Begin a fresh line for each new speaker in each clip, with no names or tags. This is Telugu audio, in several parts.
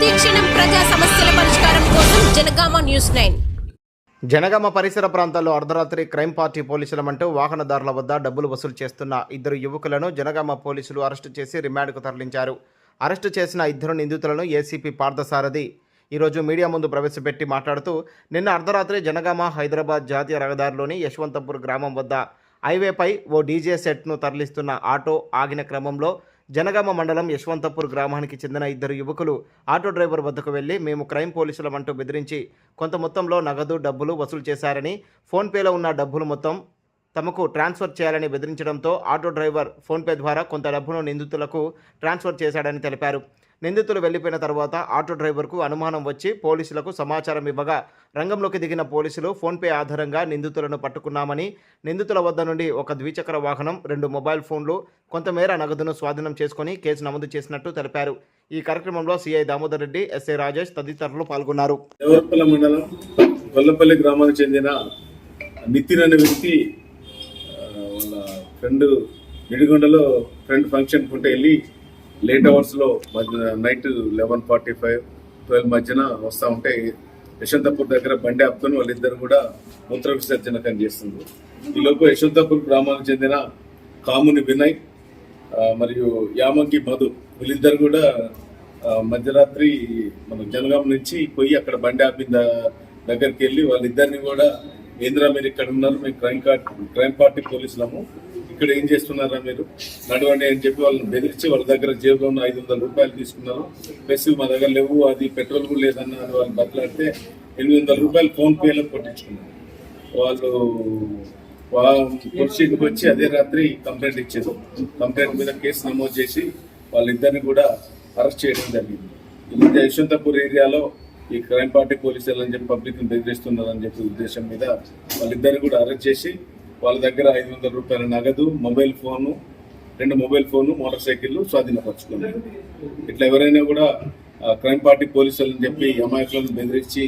ప్రతిక్షణం ప్రజా సమస్యల పరిష్కారం కోసం జనగామ న్యూస్ నైన్.
జనగామ పరిసర ప్రాంతాల్లో అర్ధరాత్రి క్రైమ్ పార్టీ పోలీసులమంటూ వాహనదారుల వద్ద డబ్బులు వసూలు చేస్తున్న ఇద్దరు యువకులను జనగామ పోలీసులు అరెస్టు చేసి రిమాండ్కు తరలించారు. అరెస్టు చేసిన ఇద్దరు నిందితులను ఏసీపీ పార్థసారథి ఈరోజు మీడియా ముందు ప్రవేశపెట్టి మాట్లాడుతూ నిన్న అర్ధరాత్రి జనగామ హైదరాబాద్ జాతీయ రహదారిలోని యశ్వంతపూర్ గ్రామం వద్ద హైవేపై ఓ డీజే సెట్ను తరలిస్తున్న ఆటో ఆగిన క్రమంలో జనగామ మండలం యశ్వంతపూర్ గ్రామానికి చెందిన ఇద్దరు యువకులు ఆటో డ్రైవర్ వద్దకు వెళ్ళి మేము క్రైమ్ పోలీసులమంటూ బెదిరించి కొంత మొత్తంలో నగదు డబ్బులు వసూలు చేశారని ఫోన్పేలో ఉన్న డబ్బులు మొత్తం తమకు ట్రాన్స్ఫర్ చేయాలని బెదిరించడంతో ఆటో డ్రైవర్ ఫోన్పే ద్వారా కొంత డబ్బును నిందితులకు ట్రాన్స్ఫర్ చేశాడని తెలిపారు. నిందితులు వెళ్ళిపోయిన తర్వాత ఆటో డ్రైవర్కు అనుమానం వచ్చి పోలీసులకు సమాచారం ఇవ్వగా రంగంలోకి దిగిన పోలీసులు ఫోన్పే ఆధారంగా నిందితులను పట్టుకున్నామని నిందితుల వద్ద నుండి ఒక ద్విచక్ర వాహనం రెండు మొబైల్ ఫోన్లు కొంతమేర నగదును స్వాధీనం చేసుకుని కేసు నమోదు చేసినట్టు తెలిపారు. ఈ కార్యక్రమంలో సిఐ దామోదర్ రెడ్డి ఎస్ఐ రాజేష్ తదితరులు పాల్గొన్నారు.
దేవరపల్లి మండలం గొల్లపల్లి గ్రామానికి చెందిన నితిన్ అనే వ్యక్తి వాళ్ళ ఫ్రెండ్ నిడిగొండలో ఫ్రెండ్ ఫంక్షన్ కుంటే వెళ్ళి లేట్ అవర్స్లో మధ్య night eleven forty five twelve మధ్యన వస్తూ ఉంటే యశ్వంతపూర్ దగ్గర బండి ఆపుకొని వాళ్ళిద్దరు కూడా మూత్ర విసర్జన చేస్తుంది ఈ లోపు గ్రామానికి చెందిన కాముని వినయ్ మరియు యామంకి మధు వీళ్ళిద్దరు కూడా మధ్యరాత్రి మన జనగాం నుంచి పోయి అక్కడ బండి ఆపిన దగ్గరికి వెళ్ళి వాళ్ళిద్దరిని కూడా ఏంద్రా మీరు ఇక్కడ ఉన్నారు? మేము క్రైమ్ కార్డ్ క్రైమ్ పార్టీ పోలీసులము. ఇక్కడ ఏం చేస్తున్నారా మీరు? నడవండి అని చెప్పి వాళ్ళని బెదిరించి వాళ్ళ దగ్గర జేబులో ఉన్న ఐదు వందల రూపాయలు తీసుకున్నారు. ప్లస్ మా దగ్గర లేవు అది పెట్రోల్ కూడా లేదన్న అని వాళ్ళు బతలాడితే ఎనిమిది వందల రూపాయలు ఫోన్పేలో కొట్టించుకున్నారు. వాళ్ళు పొలిసీకి వచ్చి అదే రాత్రి కంప్లైంట్ ఇచ్చారు. కంప్లైంట్ మీద కేసు నమోదు చేసి వాళ్ళిద్దరిని కూడా అరెస్ట్ చేయడం జరిగింది. ఈ యశ్వంతపూర్ ఏరియాలో ఈ క్రైమ్ పార్టీ పోలీసులు అని చెప్పి పబ్లిక్ బెదిరిస్తున్నారని చెప్పి ఉద్దేశం మీద వాళ్ళిద్దరిని కూడా అరెస్ట్ చేసి వాళ్ళ దగ్గర ఐదు వందల రూపాయల నగదు మొబైల్ ఫోను రెండు మొబైల్ ఫోను మోటార్ సైకిళ్ళు స్వాధీనపరచుకున్నారు. ఇట్లా ఎవరైనా కూడా క్రైమ్ పార్టీ పోలీసులు అని చెప్పి అమాయకులను బెదిరించి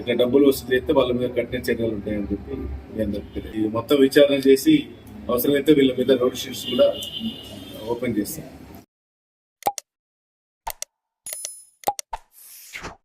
ఇట్లా డబ్బులు వసూలు చేస్తే వాళ్ళ మీద కఠిన చర్యలు ఉంటాయని చెప్పి మీ మొత్తం విచారణ చేసి అవసరమైతే వీళ్ళ మీద నోటిఫికేషన్ కూడా ఓపెన్ చేస్తాం.